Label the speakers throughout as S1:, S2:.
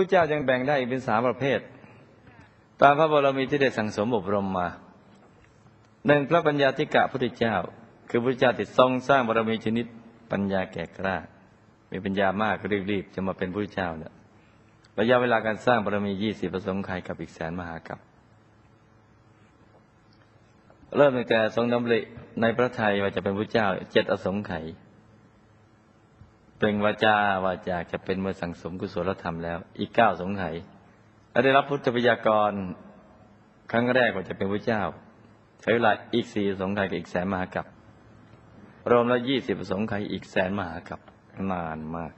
S1: ผู้เจ้ายังแบ่งได้อีกเป็นสามประเภท ตามพระบรมีที่ได้สั่งสมอบรมมาหนึ่งพระปัญญาธิกะพุทธเจ้า คือพระเจ้าที่ทรงสร้างบารมีชนิดปัญญาแก่กล้า มีปัญญามากรีบๆจะมาเป็นพระเจ้าเนี่ยระยะเวลาการสร้างบารมียี่สิบประสงค์ไขกับอีกแสนมหากับเริ่มตั้งแต่ทรงดำริในพระไทยว่าจะเป็นพระเจ้าเจ็ดอสงไขย เปล่งวาจาว่าอยากจะเป็นเมื่อสั่งสมกุศลธรรมแล้ว อีกเก้าสงไขยและได้รับพุทธวิยากร ครั้งแรกว่าจะเป็นพระเจ้า ใช้เวลาอีกสี่สงไขยกับอีกแสนมหากับรวมแล้วยี่สิบสงไขยอีกแสนมหากับนานมาก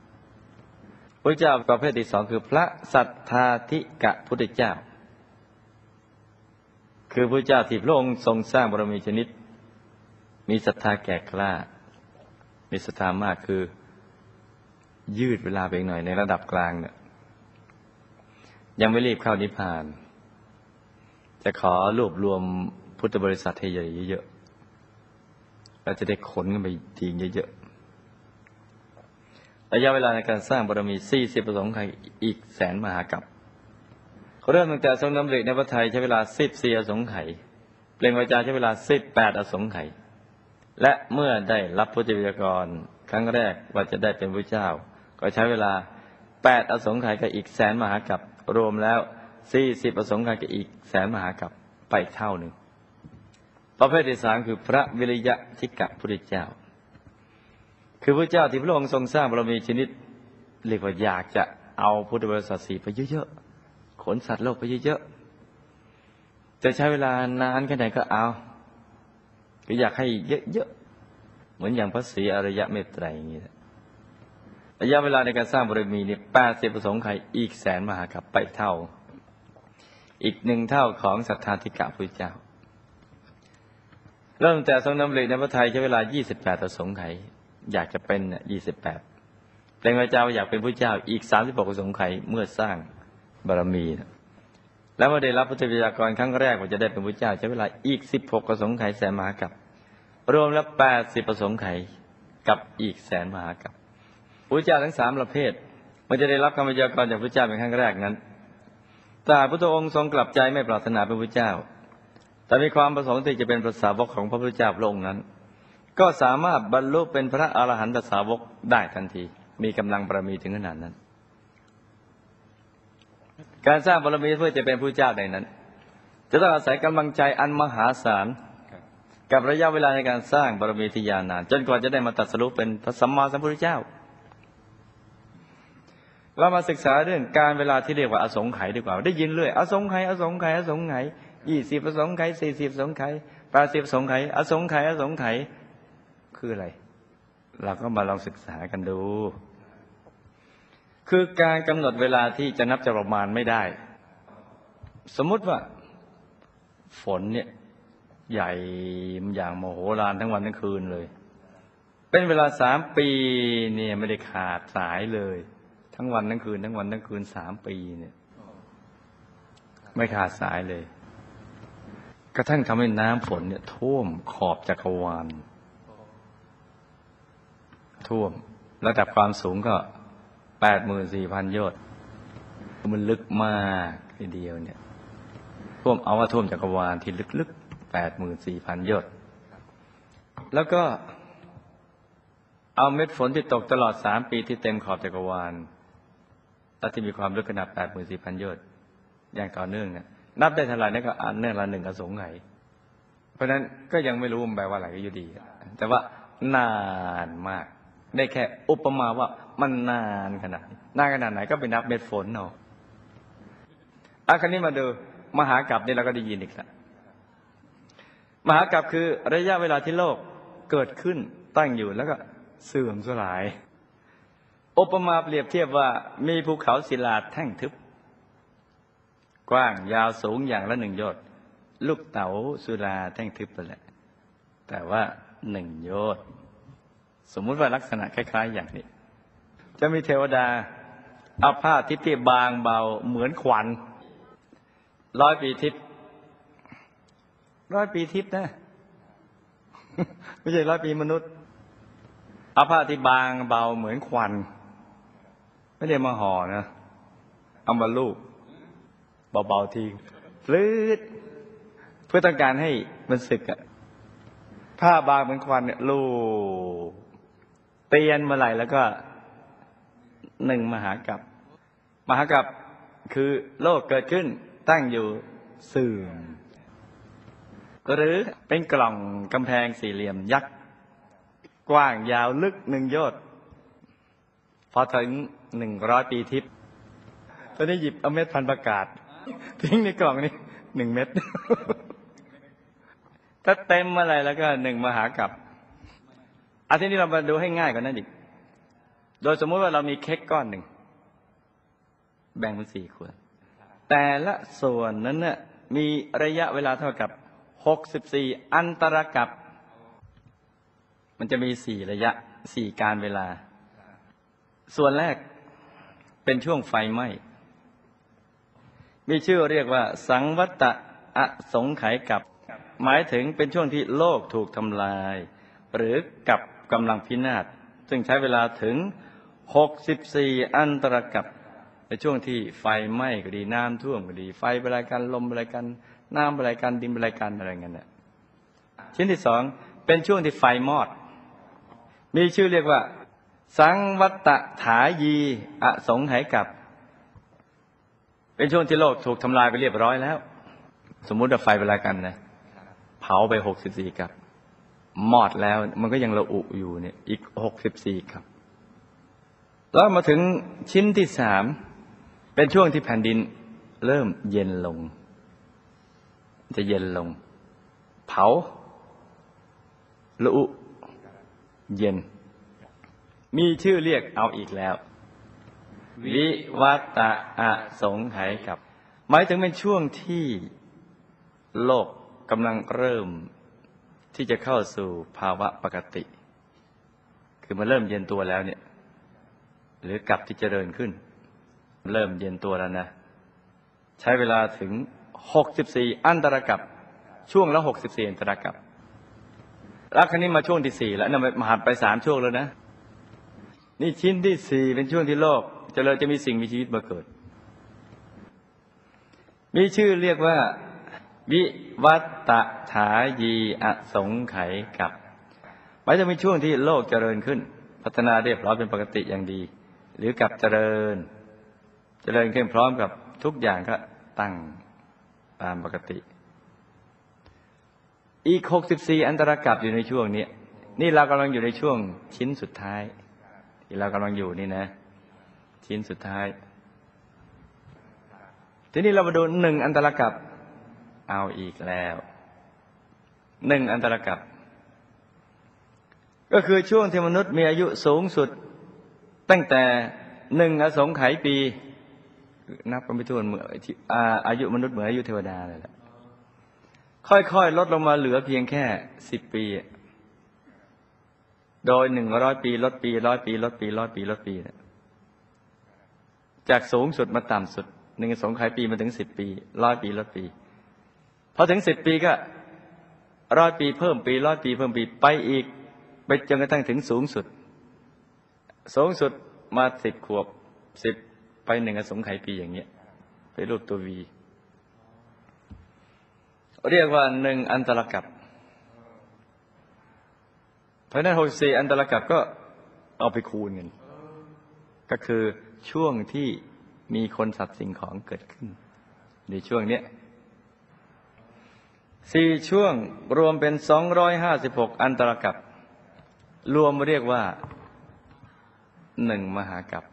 S1: พระเจ้าประเภทที่สองคือ พระสัทธาธิกะพุทธเจ้า คือพระเจ้าที่พระองค์ทรงสร้างบารมีชนิด มีศรัทธาแก่กล้า มีศรัทธามากคือ ยืดเวลาไปอีกหน่อยในระดับกลางเนี่ยยังไม่รีบเข้านิพพาน จะขอรวบรวมพุทธบริษัทให้ใหญ่เยอะๆเราจะได้ขนกันไปทีเยอะๆระยะเวลาในการสร้างบารมี40ประสงค์ไขอีกแสนมหากับเขาเริ่มตั้งแต่ทรงดำริในพระไทยใช้เวลา14อสงไขยเปล่งวาจาใช้เวลา18อสงไขยและเมื่อได้รับพุทธวิยากรครั้งแรกว่าจะได้เป็นพระเจ้า ก็ใช้เวลา8อสงไขยกับอีกแสนมหากับรวมแล้ว40อสงไขยกับอีกแสนมหากับไปเท่าหนึ่งประเภทที่สามคือพระวิริยะทิกะพุทธเจ้า คือพระเจ้าที่พระองค์ทรงสร้างบารมีชนิดเรียกว่าอยากจะเอาพุทธบริษัทสีไปเยอะๆขนสัตว์โลกไปเยอะๆจะใช้เวลานานแค่ไหนก็เอา ก็อยากให้เยอะๆเหมือนอย่างพระศรีอริยะเมตไตรอย่างนี้ ระยะเวลาในการสร้างบารมีนี่แปดสิบประสงค์ไขอีกแสนมหากับไปเท่า อีกหนึ่งเท่าของศรัทธาธิกะพุทธเจ้า เริ่มแต่ทรงดำริในพระไทยใช้เวลา 28 ประสงค์ไขอยากจะเป็นเนี่ย28เปล่งวาจาว่าอยากเป็นพระเจ้าอีก 36 ประสงค์ไขเมื่อสร้างบารมีนะแล้วเมื่อได้รับพุทธวิทยากรครั้งแรกว่าจะได้เป็นพระเจ้าใช้เวลาอีก 16 ประสงค์ไขแสนมหากับ รวมแล้ว 80 ประสงค์ไขกับอีกแสนมหากับ พระเจ้าทั้งสามประเภท มันจะได้รับคำวิทยากรจากพระเจ้าเป็นครั้งแรกนั้น แต่พระองค์ทรงกลับใจไม่ปรารถนาเป็นพระเจ้า แต่มีความประสงค์ที่จะเป็นพระสาวกของพระพุทธเจ้าพระองค์นั้น ก็สามารถบรรลุเป็นพระอรหันตสาวกได้ทันที มีกำลังบารมีถึงขนาดนั้น การสร้างบารมีเพื่อจะเป็นผู้เจ้าในนั้น จะต้องอาศัยกำลังใจอันมหาศาลกับระยะเวลาในการสร้างบารมีที่ยาวนาน จนกว่าจะได้มาตรัสรู้เป็นพระสัมมาสัมพุทธเจ้า เรามาศึกษาเรื่องการเวลาที่เรียกว่าอสงไขยดีกว่า ได้ยินเรื่อยอสงไขยอสงไขยอสงไขยยี่สิบอสงไขยสี่สิบอสงไขยแปดสิบอสงไขยอสงไขยอสงไขยคืออะไร เราก็มาลองศึกษากันดู คือการกำหนดเวลาที่จะนับจะประมาณไม่ได้ สมมุติว่า ฝนเนี่ย ใหญ่อย่างโมโหลานทั้งวันทั้งคืนเลย เป็นเวลาสามปีเนี่ยไม่ได้ขาดสายเลย ทั้งวันทั้งคืนทั้งวันทั้งคืนสามปีเนี่ย ไม่ขาดสายเลย กระทั่งทำให้น้ำฝนเนี่ยท่วมขอบจักรวาลท่วม ระดับความสูงก็แปดหมื่นสี่พันโยชน์มันลึกมากทีเดียวเนี่ย ท่วมเอาว่าท่วมจักรวาลที่ลึกๆแปดหมื่นสี่พันโยชน์แล้วก็เอาเม็ดฝนที่ตกตลอดสามปีที่เต็มขอบจักรวาล และที่มีความลึกขนาดแปดหมื่นสี่พันโยชน์อย่างต่อเนื่องเนี่ยนับได้เท่าไหร่นั่ก็อันเนื่องละหนึ่งอสงไขยเพราะฉะนั้นก็ยังไม่รู้มันแปลว่าอะไรก็อยู่ดี แต่ว่านานมาก ได้แค่อุปมาว่ามันนานขนาดนานขนาดไหนก็ไปนับเม็ดฝนเอาอาคันนี้มาดูมหากรัปนี่เราก็ได้ยินอีกแล้วมหากรัปคือระยะเวลาที่โลกเกิดขึ้นตั้งอยู่แล้วก็เสื่อมสลาย อุปมาเปรียบเทียบว่ามีภูเขาศิลาแท่งทึบ กว้างยาวสูงอย่างละหนึ่งโยชน์ลูกเต๋าสุราแท่งทึบไปแหละ แต่ว่าหนึ่งโยชน์สมมุติว่าลักษณะคล้าย ๆ อย่างนี้ จะมีเทวดาเอาผ้าทิพย์ที่บางเบาเหมือนขวัญร้อยปีทิพย์ร้อยปีทิพย์นะ ไม่ใช่ร้อยปีมนุษย์เอาผ้าที่บางเบาเหมือนควัน ไม่ได้มาห่อนะเอามาลูบเบาๆทีฟืดเพื่อต้องการให้มันสึกอะผ้าบางเหมือนควันเนี่ยลูบเตียนเมื่อไหร่แล้วก็หนึ่งมหากับมหากับคือโลกเกิดขึ้นตั้งอยู่เสื่อมหรือเป็นกล่องกำแพงสี่เหลี่ยมยักษ์ กว้างยาวลึกหนึ่งยชน์พอถึง หนึ่งร้อยปีทิพย์ตอนนี้หยิบเอาเม็ดพันประกาศ ทิ้งในกล่องนี้หนึ่งเม็ด ถ้าเต็มเมื่อไรแล้วก็หนึ่งมหากับอาทีนี้เรามาดูให้ง่ายกว่านั้นอีก โดยสมมุติว่าเรามีเค้กก้อนหนึ่ง แบ่งเป็นสี่ขวด แต่ละส่วนนั้นเนี่ยมีระยะเวลาเท่ากับ64อันตรกับ มันจะมีสี่ระยะสี่การเวลา ส่วนแรก เป็นช่วงไฟไหม้มีชื่อเรียกว่า สังวัตะอสงไขยกับ หมายถึงเป็นช่วงที่โลกถูกทำลาย หรือกับกำลังพินาศซึ่งใช้เวลาถึง 64 อันตรกับในช่วงที่ไฟไหม้ก็ดีน้ำท่วมก็ดี ไฟบรายกันลมบรายกันน้ำบรายกันดินบรายกันอะไรเงี้ยเนี่ยชิ้นที่สองเป็นช่วงที่ไฟมอด มีชื่อเรียกว่า สังวัตถายีอสงไหยกับ เป็นช่วงที่โลกถูกทำลายไปเรียบร้อยแล้ว สมมุติว่าไฟบรากันนะเผาไปหกสิบสี่กับ มอดแล้วมันก็ยังระอุอยู่เนี่ย อีกหกสิบสี่กับ แล้วมาถึงชิ้นที่สาม เป็นช่วงที่แผ่นดินเริ่มเย็นลง จะเย็นลง เผาละอุ เย็น มีชื่อเรียกเอาอีกแล้ว วิวัตะอสงไขยกับ หมายถึงเป็นช่วงที่โลกกำลังเริ่มที่จะเข้าสู่ภาวะปกติ คือมันเริ่มเย็นตัวแล้วเนี่ย หรือกลับที่เจริญขึ้น เริ่มเย็นตัวแล้วนะ ใช้เวลาถึง64อันตรกับ ช่วงละ64อันตรกับแล้วครั้นี้มาช่วงที่สี่แล้วนะมหัดไปสามช่วงแล้วนะ นี่ชิ้นที่สี่เป็นช่วงที่โลกจะเริญจะมีสิ่งมีชีวิตมาเกิด มีชื่อเรียกว่า วิวัตตถายีอสงไขยกับหมายจะมีช่วงที่โลกเจริญขึ้น พัฒนาเรียบร้อยเป็นปกติอย่างดี หรือกับเจริญ เจริญขึ้นพร้อมกับทุกอย่างก็ตั้งตามปกติ อีกหกสิบสี่อันตรกับอยู่ในช่วงนี้นี่เรากำลังอยู่ในช่วงชิ้นสุดท้าย ที่เรากำลังอยู่นี่นะ ชิ้นสุดท้าย ทีนี้เรามาดูหนึ่งอันตรกับ เอาอีกแล้วหนึ่งอันตรกับ ก็คือช่วงที่มนุษย์มีอายุสูงสุด ตั้งแต่หนึ่งอสงไขยปี นับกันไปทั่วเหมือนอายุมนุษย์เหมือนอายุเทวดาเลยแหละค่อยๆ ลดลงมาเหลือเพียงแค่สิบปี โดยหนึ่งร้อยปีลดปีร้อยปีลดปีร้อยปีลดปีนะจากสูงสุดมาต่ำสุดหนึ่งสงไขยปีมาถึงสิบปีร้อยปีลดปีพอถึงสิบปีก็ร้อยปีเพิ่มปีร้อยปีเพิ่มปีไปอีก ไปจนกระทั่งถึงสูงสุด สูงสุดมาสิบขวบสิบไปหนึ่งอสงไขยปีอย่างเงี้ยไปรูปตัววี เรียกว่าหนึ่งอันตรกับ เพราะนั้นหกสี่อันตรกับก็เอาไปคูณกันก็คือช่วงที่มีคนสัตว์สิ่งของเกิดขึ้น ในช่วงเนี้ยสี่ช่วงรวมเป็นสองร้อยห้าสิบหกอันตรกับ รวมเรียกว่าหนึ่งมหากับ